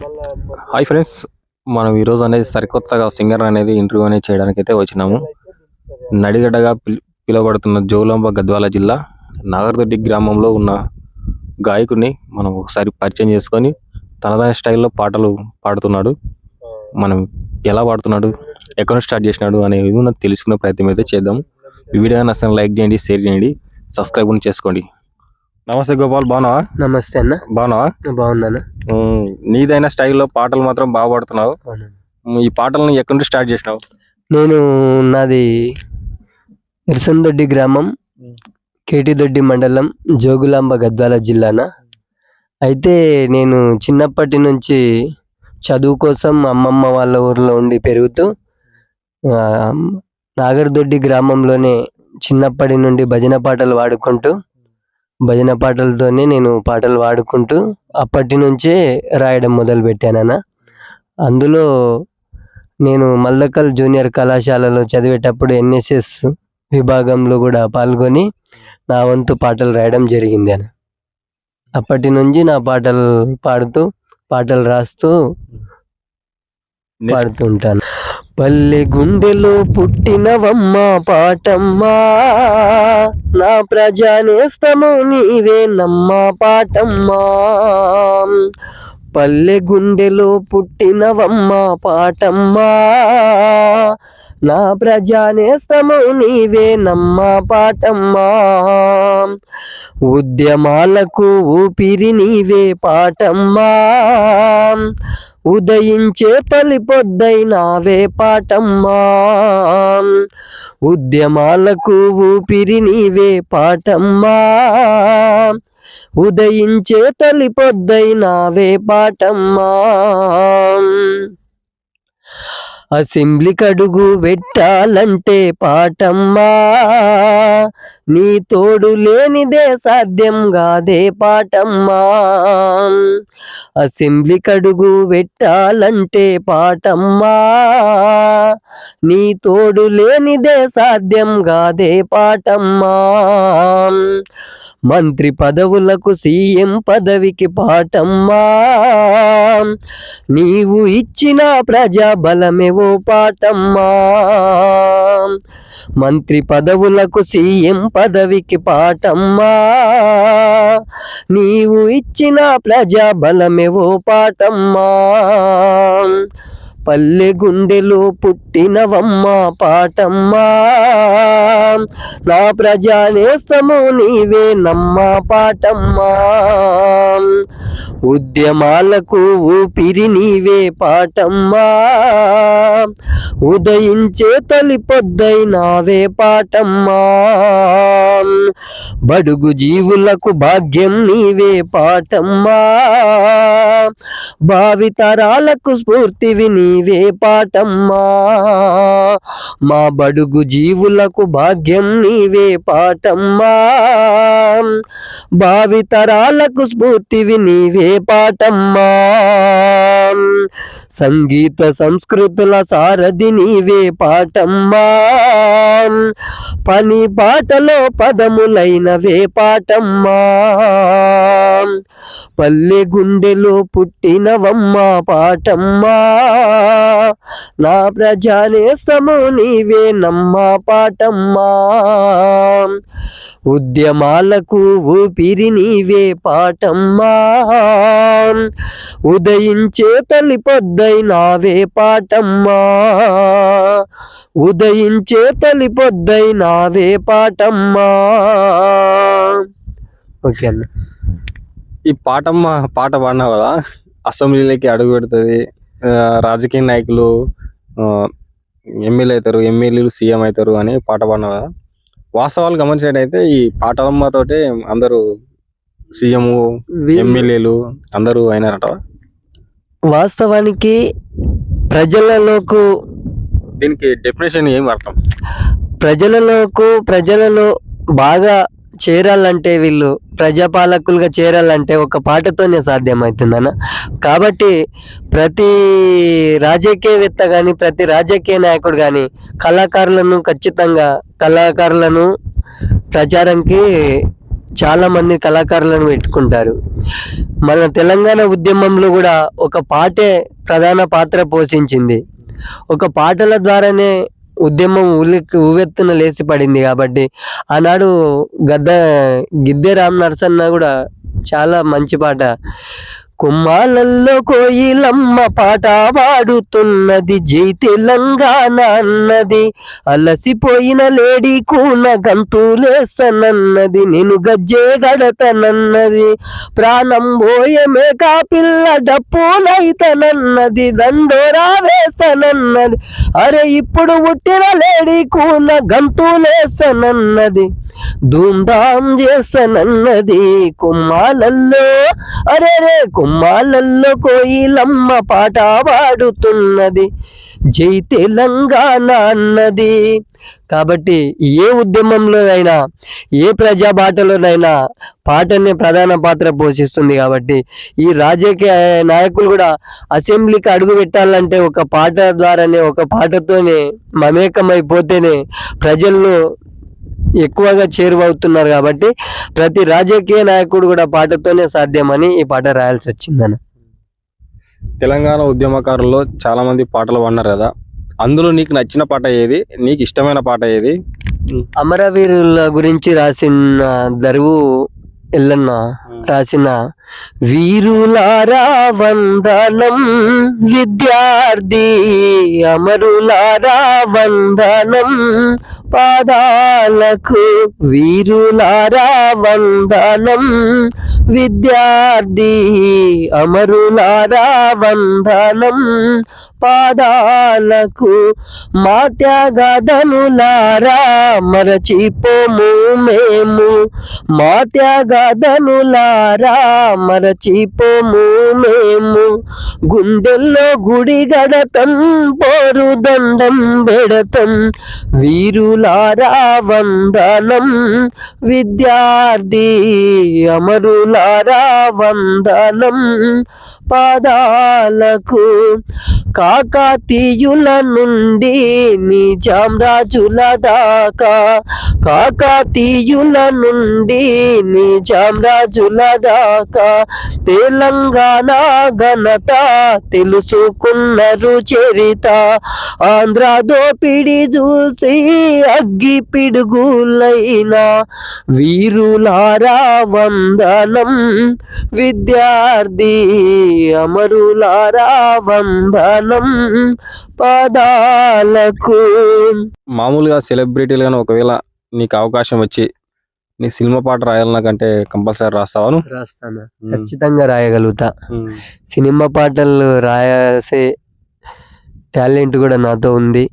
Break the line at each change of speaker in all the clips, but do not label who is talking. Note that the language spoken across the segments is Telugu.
హాయ్ ఫ్రెండ్స్ మనం ఈరోజు అనేది సరికొత్తగా సింగర్ అనేది ఇంటర్వ్యూ అనేది చేయడానికి అయితే వచ్చినాము. నడిగడ్డగా పిలువబడుతున్న జోగులాంబ గద్వాల జిల్లా నాగర్దొడ్డి గ్రామంలో ఉన్న గాయకుడిని మనం ఒకసారి పరిచయం చేసుకొని తనదైన స్టైల్లో పాటలు పాడుతున్నాడు. మనం ఎలా పాడుతున్నాడు ఎక్కడ స్టార్ట్ చేసినాడు అనేది మనం తెలుసుకునే ప్రయత్నం అయితే చేద్దాం వీడియో నచ్చితే లైక్ చేయండి షేర్ చేయండి సబ్స్క్రైబ్ చేసుకోండి. నమస్తే గోపాల్ బాగున్నావా?
నమస్తే అన్న.
బాగున్నావా?
బాగున్నాను
నీదైన స్టైల్లో పాటలు మాత్రం బాగా పాడుతున్నావు. ఈ పాటలను ఎక్కడి నుంచి స్టార్ట్ చేసినావు?
నేను నాది ఇరసందొడ్డి గ్రామం కేటిదొడ్డి మండలం జోగులాంబ గద్వాల జిల్లాన. అయితే నేను చిన్నప్పటి నుంచి చదువు కోసం అమ్మమ్మ వాళ్ళ ఊర్లో ఉండి పెరుగుతూ నాగర్దొడ్డి గ్రామంలోనే చిన్నప్పటి నుండి భజన పాటలు పాడుకుంటూ భజన పాటలతోనే నేను పాటలు పాడుకుంటూ అప్పటి నుంచే రాయడం మొదలు పెట్టానన్న అందులో నేను మల్లకల్ జూనియర్ కళాశాలలో చదివేటప్పుడు ఎన్ఎస్ఎస్ విభాగంలో కూడా పాల్గొని నా వంతు పాటలు రాయడం జరిగింది అని అప్పటి నుంచి నా పాటలు పాడుతూ పాటలు రాస్తూ
Next.
పల్లె గుండెలో పుట్టినవమ్మ పాటమ్మా. నా ప్రజానేస్తము నీవే నమ్మ పాటమ్మా. పల్లె గుండెలో పుట్టినవమ్మ పాటమ్మా. నా ప్రజానేస్తము నీవే నమ్మ పాటమ్మా. ఉద్యమాలకు ఊపిరి నీవే పాటమ్మా. ఉదయించే తొలి పొద్దైనావే పాటమ్మా. ఉద్యమాలకు ఊపిరి నీవే పాటమ్మా. ఉదయించే తొలి పొద్దైనావే పాటమ్మా. అసెంబ్లీ కడుగు పెట్టాలంటే పాటమ్మా. నీ తోడు లేనిదే సాధ్యం కాదే పాటమ్మా. అసెంబ్లీ కడుగు పెట్టాలంటే పాటమ్మా. నీ తోడు లేనిదే సాధ్యం కాదే పాటమ్మా. మంత్రి పదవులకు సీఎం పదవికి పాటమ్మా. నీవు ఇచ్చిన ప్రజా బలమేవో పాటమ్మా. మంత్రి పదవులకు సీఎం పదవికి పాటమ్మా. నీవు ఇచ్చిన ప్రజా బలమేవో పాటమ్మా. పల్లె గుండెలో పుట్టినవమ్మ పాటమ్మా. నా ప్రజానేస్తము నీవే నమ్మ పాటమ్మా ఉద్యమాలకు ఊపిరి నీవే పాటమ్మా ఉదయించే తొలి పొద్దైనావే పాటమ్మా బడుగు జీవులకు భాగ్యం నీవే పాటమ్మా భావితరాలకు స్ఫూర్తివి నీవే పాటమ్మా మా బడుగు జీవులకు భాగ్యం నీవే పాటమ్మా. భావితరాలకు స్ఫూర్తివి నీవే పాటమ్మా. సంగీత సంస్కృతుల సారథి నీవే పాటమ్మా. పని పాటలో పదములైనవే పాటమ్మా. పల్లె గుండెలో పుట్టినవమ్మ పాటమ్మా. నా ప్రజానేసము నీవే నమ్మ పాటమ్మా. ఉద్యమాలకు ఊపిరి నీవే పాటమ్మా. ఉదయించే తల్లి పొద్దై నావే పాటమ్మా. ఉదయించే చేతలిపోద్దై నావే పాటమ్మా. ఓకే అన్న.
ఈ పాటమ్మ పాట పాడినావు కదా అసెంబ్లీలోకి అడుగు పెడుతుంది రాజకీయ నాయకులు ఎమ్మెల్యే అవుతారు ఎమ్మెల్యేలు సీఎం అవుతారు అని పాట పాడినావు కదా. వాస్తవాలు గమనించేటైతే ఈ పాటలమ్మతోటే అందరూ సీఎం ఎమ్మెల్యేలు అందరూ అయినారట
వాస్తవానికి ప్రజలలోకు
దీనికి డెఫినేషన్ ఏం అర్థం?
ప్రజలలోకు ప్రజలలో బాగా చేరాలంటే వీళ్ళు ప్రజాపాలకులుగా చేరాలంటే ఒక పాటతోనే సాధ్యమవుతుందన్న కాబట్టి ప్రతి రాజకీయవేత్త కానీ ప్రతి రాజకీయ నాయకుడు కానీ కళాకారులను ఖచ్చితంగా కళాకారులను ప్రచారంకి చాలామంది కళాకారులను పెట్టుకుంటారు. మన తెలంగాణ ఉద్యమంలో కూడా ఒక పాటే ప్రధాన పాత్ర పోషించింది. ఒక పాటల ద్వారానే ఉద్యమం ఉలిక్ ఉవ్వెత్తున లేచి పడింది కాబట్టి ఆనాడు గద్ద గిద్దె రామ్ నరసన్న కూడా చాలా మంచి పాట. కుమ్మాలల్లో కోయిలమ్మ పాట పాడుతున్నది జై తెలంగాణ అన్నది అలసిపోయిన లేడీ కూన గంతులేసనన్నది నేను గజ్జే గడతనన్నది. ప్రాణం పోయమే కా పిల్ల డప్పునైతనన్నది దండోరా వేసనన్నది. అరే ఇప్పుడు పుట్టిన లేడీ కూన గంతులేసనన్నది. ధూమ్ధాం చేసనన్నది కుమ్మాలల్లో. అరేరే కుమ్మాలల్లో కోయిలమ్మ పాట పాడుతున్నది. జై తెలంగాణ అన్నది. కాబట్టి ఏ ఉద్యమంలోనైనా ఏ ప్రజా బాటలోనైనా పాటనే ప్రధాన పాత్ర పోషిస్తుంది కాబట్టి ఈ రాజకీయ నాయకులు కూడా అసెంబ్లీకి అడుగు పెట్టాలంటే ఒక పాట ద్వారానే ఒక పాటతోనే మమేకమైపోతేనే ప్రజల్లో ఎక్కువగా చేరువవుతున్నారు కాబట్టి ప్రతి రాజకీయ నాయకుడు కూడా పాటతోనే సాధ్యమని ఈ పాట రాయాల్సి వచ్చిందన్న.
తెలంగాణ ఉద్యమకారుల్లో చాలా మంది పాటలు పాడినారు కదా అందులో నీకు నచ్చిన పాట ఏది? నీకు ఇష్టమైన పాట ఏది?
అమరవీరుల గురించి రాసిన దరువు ఎల్లన్న రాసిన వీరులారా వందనం విద్యార్థి అమరులారా వందనం పాదాలకు వీరులారా వందనం. విద్యార్థి అమరులారా వందనం. పాదాలకు మా త్యాగదనులారా మరచిపోము మేము. మా త్యాగదనులారా మరచిపోము మేము. గుండెల్లో గుడి గడతం పోరు దండం బెడతం అమరులారా వందనం విద్యార్థి అమరులారా వందనం పదాలకు కాకాతీయుల నుండి నిజాం రాజుల దాకా. కాకాతీయుల నుండి నిజాం రాజుల దాకా. తెలంగాణ ఘనత తెలుసుకున్నారు చరిత ఆంధ్ర దోపిడి చూసి అగ్గి పిడుగులైన వీరులారా వందనం విద్యార్థి. అమరులారా వందనం పదాలకు.
మామూలుగా సెలబ్రిటీలు కానీ ఒకవేళ నీకు అవకాశం వచ్చి నీ సినిమా పాట రాయాలన్నాకంటే కంపల్సరీ రాస్తావాను
రాస్తాను. ఖచ్చితంగా రాయగలుగుతా. సినిమా పాటలు రాసే టాలెంట్ కూడా నాతో ఉంది.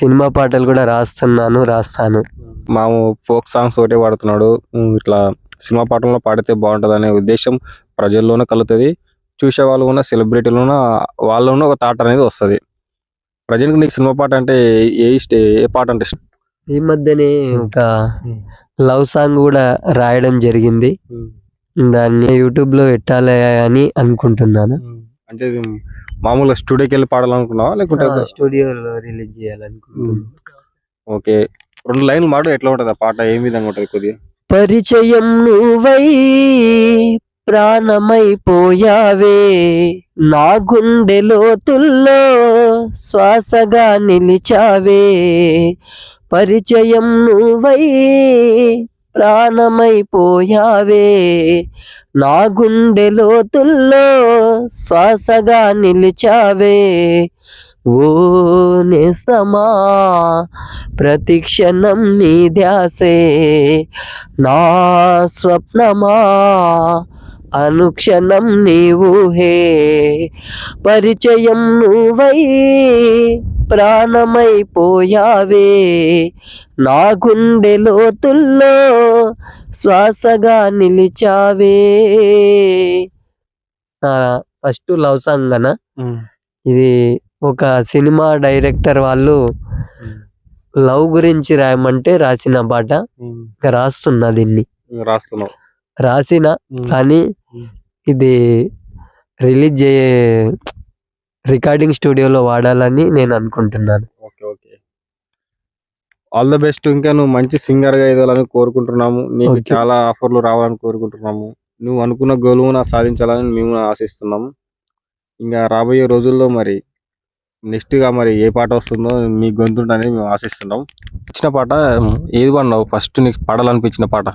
సినిమా పాటలు కూడా రాస్తున్నాను రాస్తాను.
మాము ఫోక్ సాంగ్స్ ఒకటే పాడుతున్నాడు. ఇట్లా సినిమా పాటల్లో పాడితే బాగుంటది అనే ఉద్దేశం ప్రజల్లోనే కలుగుతుంది. చూసే వాళ్ళు ఉన్న సెలబ్రిటీలు ఉన్న వాళ్ళలోనే ఒక థాట్ అనేది వస్తుంది. ప్రజెంట్ నీకు సినిమా పాట అంటే ఏ ఇష్ట ఏ పాట అంటే ఇష్టం?
ఈ మధ్యనే ఒక. లవ్ సాంగ్ కూడా రాయడం జరిగింది. దాన్ని యూట్యూబ్లో పెట్టాలి అని అనుకుంటున్నాను.
అంటే మామూలుగా స్టూడియోకి వెళ్ళి పాడాలనుకున్నావా? లేకుంటే
స్టూడియోలో రిలీజ్ చేయాలనుకుంటున్నాను.
ఓకే. రెండు లైన్లు మాడు ఎట్లా ఉంటది ఆ పాట? ఏ విధంగా ఉంటది కొద్దిగా?
పరిచయం నువ్వై ప్రాణమైపోయావే. నా గుండె లోతుల్లో శ్వాసగా నిలిచావే. పరిచయం నువ్వై ప్రాణమైపోయావే. నా గుండె లోతుల్లో శ్వాసగా నిలిచావే. ఓ నిసమా ప్రతిక్షణం నీ ధ్యాసే. నా స్వప్నమా అనుక్షణం నీవు హే పరిచయం నువ్వై ప్రాణమైపోయావే. నా గుండె లోతుల్లో శ్వాసగా నిలిచావే. ఫస్ట్ లవ్ సాంగ్ అన్న ఇది ఒక సినిమా డైరెక్టర్ వాళ్ళు లవ్ గురించి రాయమంటే రాసిన పాట ఇంకా రాస్తున్నా దీన్ని.
రాస్తున్నావు.
రాసిన కానీ. ఇది రిలీజ్ చే రికార్డింగ్ స్టూడియోలో వాడాలని నేను అనుకుంటున్నాను.
Okay okay. All the best ఇంకా నువ్వు మంచి సింగర్గా ఎదగాలని కోరుకుంటున్నాము. నీకు
Okay.
చాలా ఆఫర్లు రావాలని కోరుకుంటున్నాము. నువ్వు అనుకున్న గోలువు నా సాధించాలని మేము ఆశిస్తున్నాము. ఇంకా రాబోయే రోజుల్లో మరి నెక్స్ట్గా మరి ఏ పాట వస్తుందో మీ గొంతు అనేది మేము ఆశిస్తున్నాం. ఇచ్చిన పాట ఏది పాడినావు? ఫస్ట్ నీకు పాడాలనిపించిన పాట.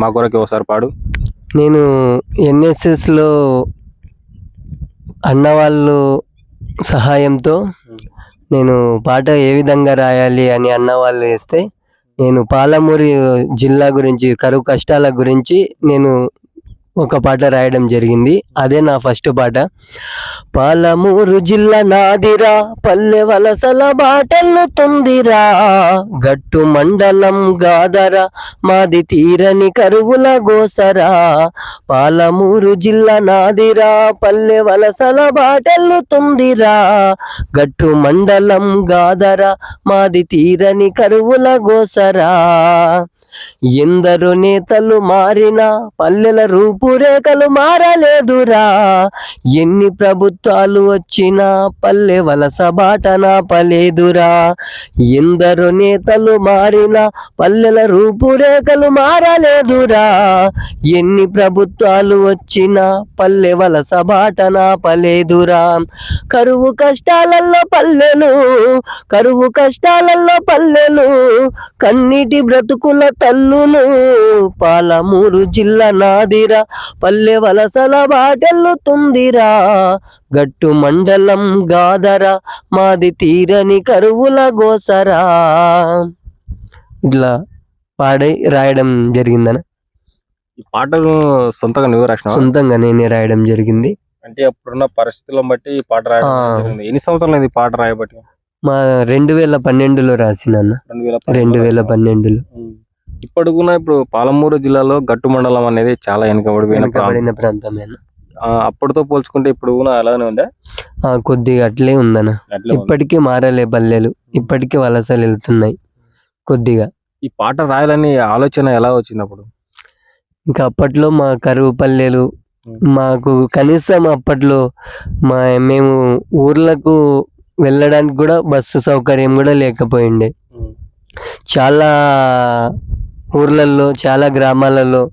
మా కొరకు ఒకసారి పాడు.
నేను ఎన్ఎస్ఎస్లో అన్నవాళ్ళు అన్న వాళ్ళు సహాయంతో నేను పాట ఏ విధంగా రాయాలి అని అన్నవాళ్ళు వేస్తే నేను పాలమూరు జిల్లా గురించి కరువు కష్టాల గురించి నేను ఒక పాట రాయడం జరిగింది. అదే నా ఫస్ట్ పాట. పాలమూరు జిల్లా నాదిరా పల్లె వలసల బాటెల్లుతుందిరా గట్టు మండలం గాదరా మాది తీరని కరువుల గోసరా. పాలమూరు జిల్లా నాదిరా పల్లె వలసల బాటెల్లుతుందిరా గట్టు మండలం గాదరా మాది తీరని కరువుల గోసరా. ఎందరు నేతలు మారినా పల్లెల రూపురేఖలు మారలేదురా. ఎన్ని ప్రభుత్వాలు వచ్చినా పల్లె వలస బాట పలేదురా ఎందరు నేతలు మారినా పల్లెల రూపురేఖలు మారలేదురా. ఎన్ని ప్రభుత్వాలు వచ్చినా పల్లె వలస బాట పలేదురా కరువు కష్టాలలో పల్లెలు కరువు కష్టాలలో పల్లెలు కన్నీటి బ్రతుకుల తల్లులు పాలమూరు జిల్లా నాదిరా. పల్లె వలసల బాటెల్లుతుందిరా గట్టు మండలం గాదరా. మాది తీరని కరువుల గోసరా. ఇట్లా పాడి రాయడం జరిగిందన?
ఈ పాటను సొంతంగా నువ్వు రాసినావా?
సొంతంగా నేనే రాయడం జరిగింది.
అంటే అప్పుడున్న పరిస్థితులను బట్టి ఈ పాట రాయడం. జరిగింది. ఎన్ని సంవత్సరాలు ఈ పాట రాయబట్టి?
మా రెండు వేల పన్నెండులో రాసినాన్న.
రెండు వేల
రెండు వేల
పన్నెండులో
పన్నెండులో.
ఉమ్. ఇప్పుడు కూడా ఇప్పుడు పాలమూరు జిల్లాలో గట్టు మండలం అనేది చాలా వెనుకబడిపోయిన.
వెనకబడిన ప్రాంతమేనా?
అప్పటితో పోల్చుకుంటే ఇప్పుడు కూడా అలానే ఉందా?
కొద్దిగా అట్లే ఉందన్న. ఇప్పటికీ మారలే పల్లెలు. ఇప్పటికీ వలసలు వెళ్తున్నాయి కొద్దిగా.
ఈ పాట రాయాలని ఆలోచన ఎలా వచ్చింది అప్పుడు?
ఇంకా అప్పట్లో మా కరువు పల్లెలు మాకు కనీసం అప్పట్లో మా మేము ఊర్లకు వెళ్ళడానికి కూడా బస్సు సౌకర్యం కూడా లేకపోయిండే. చాలా ఊర్లలో చాలా గ్రామాలలో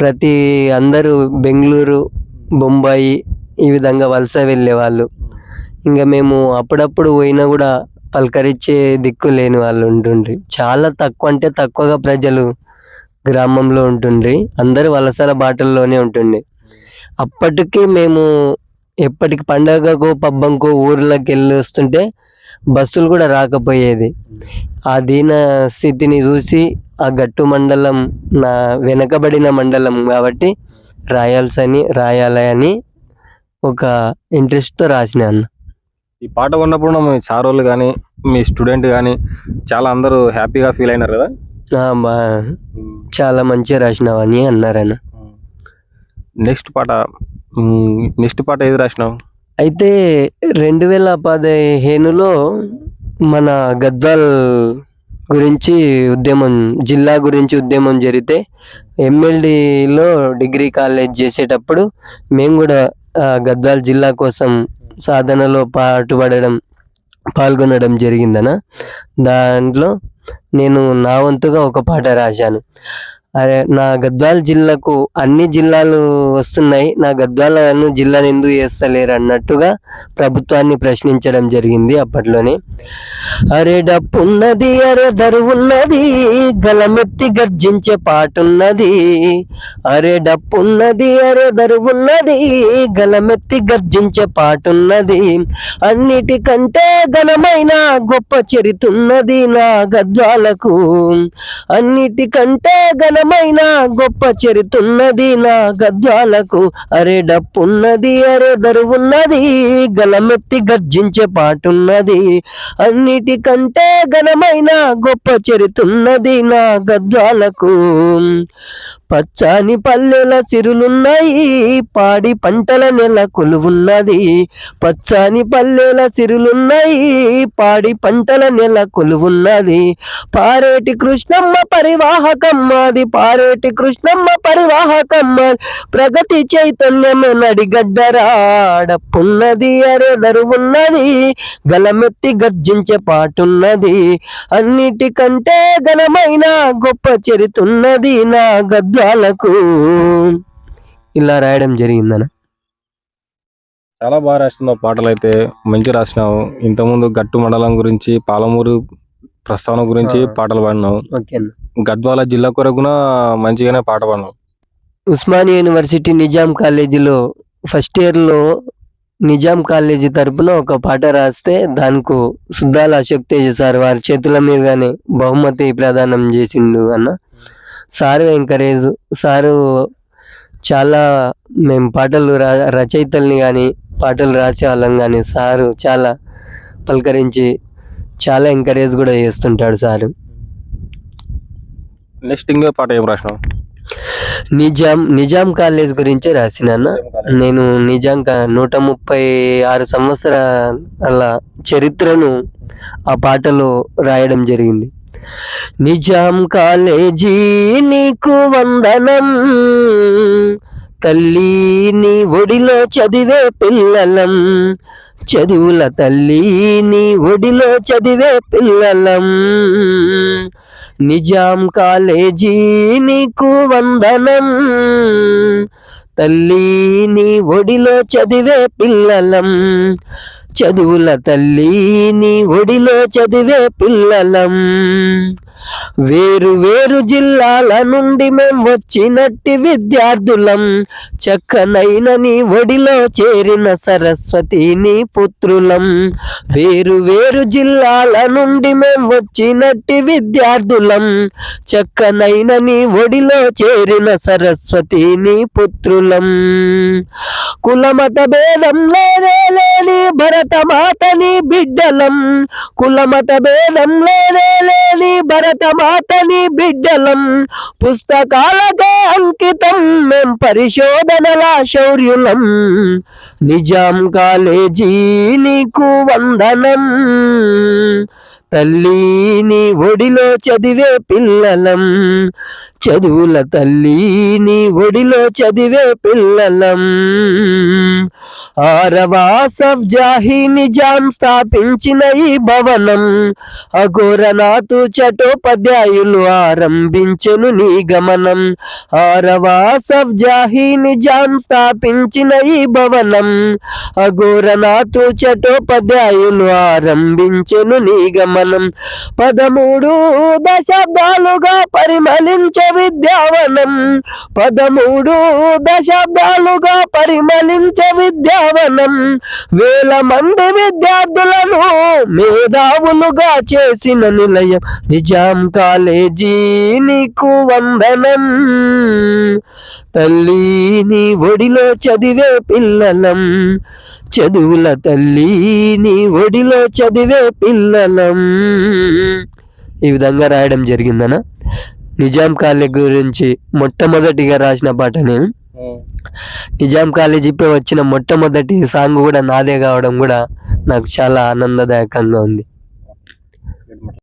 ప్రతి అందరూ బెంగళూరు బొంబాయి ఈ విధంగా వలస వెళ్ళేవాళ్ళు. ఇంకా మేము అప్పుడప్పుడు పోయినా కూడా పలకరించే దిక్కు లేని వాళ్ళు ఉంటుండ్రి. చాలా తక్కువ అంటే తక్కువగా ప్రజలు గ్రామంలో ఉంటుండ్రి. అందరూ వలసల బాటల్లోనే ఉంటుండే. అప్పటికి మేము ఎప్పటికి పండగకు పబ్బంకు ఊర్లోకి వెళ్ళి వస్తుంటే బస్సులు కూడా రాకపోయేది. ఆ దీన స్థితిని చూసి ఆ గట్టు మండలం నా వెనకబడిన మండలం కాబట్టి రాయాల్సని రాయాలని ఒక ఇంట్రెస్ట్తో రాసిన అన్న.
ఈ పాట ఉన్నప్పుడు మీ సారోళ్ళు కానీ మీ స్టూడెంట్ కానీ చాలా అందరూ హ్యాపీగా ఫీల్ అయినారు కదా?
బా చాలా మంచిగా రాసినావని అన్నారన్న.
నెక్స్ట్ పాట నెక్స్ట్ పాట ఏది రాసినావు?
అయితే రెండు వేల పదిహేనులో మన గద్వాల్ గురించి ఉద్యమం జిల్లా గురించి ఉద్యమం జరిగితే ఎమ్మెల్డీలో డిగ్రీ కాలేజ్ చేసేటప్పుడు మేము కూడా గద్వాల్ జిల్లా కోసం సాధనలో పాటుపడడం పాల్గొనడం జరిగిందన దాంట్లో నేను నా వంతుగా ఒక పాట రాశాను. అరే నా గద్వాల జిల్లాకు అన్ని జిల్లాలు వస్తున్నాయి. నా గద్వాలను జిల్లాను ఎందుకు చేస్తలేరు అన్నట్టుగా ప్రభుత్వాన్ని ప్రశ్నించడం జరిగింది అప్పట్లోనే. అరే డప్పున్నది అరే దరువున్నది గలమెత్తి గర్జించే పాటున్నది. అరే డప్పున్నది అరే దరువున్నది గలమెత్తి గర్జించే పాటున్నది. అన్నిటికంటే ఘనమైన గొప్ప చరితున్నది నా గద్వాలకు. అన్నిటికంటే ఘన ఘనమైన గొప్ప చరితున్నది నా గద్వాలకు అరే డప్పున్నది అరే దరువున్నది గలమెత్తి గర్జించే పాటున్నది. అన్నిటికంటే ఘనమైన గొప్ప చరితున్నది నా గద్వాలకు. పచ్చని పల్లెల సిరులున్నాయి పాడి పంటల నెల కొలువున్నది. పచ్చని పల్లెల సిరులున్నాయి పాడి పంటల నెల కొలువున్నది. పారేటి కృష్ణమ్మ పరివాహకమ్మది పారేటి కృష్ణమ్మ పరివాహకమ్మ ప్రగతి చైతన్యమే నడిగడ్డరాడప్పున్నది అరెదరు ఉన్నది గలమెత్తి గర్జించే పాటున్నది. అన్నిటికంటే ఘనమైన గొప్ప చరితున్నది నా గద్వాలకు. ఇలా రాయడం జరిగిందన?
చాలా బాగా రాస్తున్నావు పాటలు అయితే మంచి రాసినావు. ఇంతకుముందు గట్టు మండలం గురించి పాలమూరు ప్రస్తావన గురించి. పాటలు పాడినావు.
ఓకే
గద్వాల జిల్లా కొరకు మంచిగానే పాట పాడినాం.
ఉస్మానియా యూనివర్సిటీ నిజాం కాలేజీలో ఫస్ట్ ఇయర్లో నిజాం కాలేజీ తరపున ఒక పాట రాస్తే దానికి సుద్దాల అశోక్ తేజ సార్ వారి చేతుల మీదుగానే బహుమతి ప్రదానం చేసిండు అన్న. సారు ఎంకరేజ్ సారు చాలా మేము పాటలు రా రచయితల్ని కానీ పాటలు రాసే వాళ్ళం కానీ సారు చాలా పలకరించి చాలా ఎంకరేజ్ కూడా చేస్తుంటాడు సారు.
నెక్స్ట్ ఇంకో పాట ఏం రాసినావు?
నిజాం నిజాం కాలేజ్ గురించే రాసినాన్న నేను నిజంగా నూట ముప్పై ఆరు సంవత్సరాల చరిత్రను ఆ పాటలో రాయడం జరిగింది. నిజాం కాలేజీ నీకు వందనం. తల్లి నీ ఒడిలో చదివే పిల్లలం. చదువుల తల్లి నీ ఒడిలో చదివే పిల్లలం. నిజాం కాలేజీ నీకు వందనం. తల్లి నీ ఒడిలో చదివే పిల్లలం. చదువుల తల్లి నీ ఒడిలో చదివే పిల్లలం. వేరు వేరు జిల్లాల నుండి మేం వచ్చినట్టి విద్యార్థులం. చక్కనైన నీ ఒడిలో చేరిన సరస్వతి నీ పుత్రులం. వేరు వేరు జిల్లాల నుండి మేం వచ్చినట్టి విద్యార్థులం. చక్కనైన నీ ఒడిలో చేరిన సరస్వతి నీ పుత్రులం. కులమత భేదం లేనే లేని భరతమాతని బిడ్డలం. కులమత భేదం లేనే భారత మాతని బిడ్డలం పుస్తకాలకే అంకితం మేం పరిశోధనల శౌర్యులం. నిజాం కాలేజీ నీకు వందనం తల్లిని ఒడిలో చదివే పిల్లలం. చదువుల తల్లి నీ ఒడిలో చదివే పిల్లలం. ఆరవాసఫ్ జాహీ నిజాం స్థాపించిన ఈ భవనం. అఘోరనాథు చటోపాధ్యాయులు ఆరంభించను నీ గమనం. ఆరవాసఫ్ జాహీ నిజాం స్థాపించిన ఈ భవనం. అఘోరనాథు చటోపాధ్యాయులు ఆరంభించను నీ గమనం. పదమూడు దశాబ్దాలుగా పరిమళించే విద్యావనం. పదమూడు దశాబ్దాలుగా పరిమళించే విద్యావనం. వేల మంది విద్యార్థులను మేధావులుగా చేసిన నిలయం. నిజాం కాలేజీ నీకు వందనం. తల్లి నీ ఒడిలో చదివే పిల్లలం. చదువుల తల్లి నీ ఒడిలో చదివే పిల్లలం. ఈ విధంగా రాయడం జరిగిందన? నిజాం కాలేజ్ గురించి మొట్టమొదటిగా రాసిన పాట నేను నిజాం కాలేజ్ ఇప్పుడు వచ్చిన మొట్టమొదటి సాంగ్ కూడా నాదే కావడం కూడా నాకు చాలా ఆనందదాయకంగా ఉంది.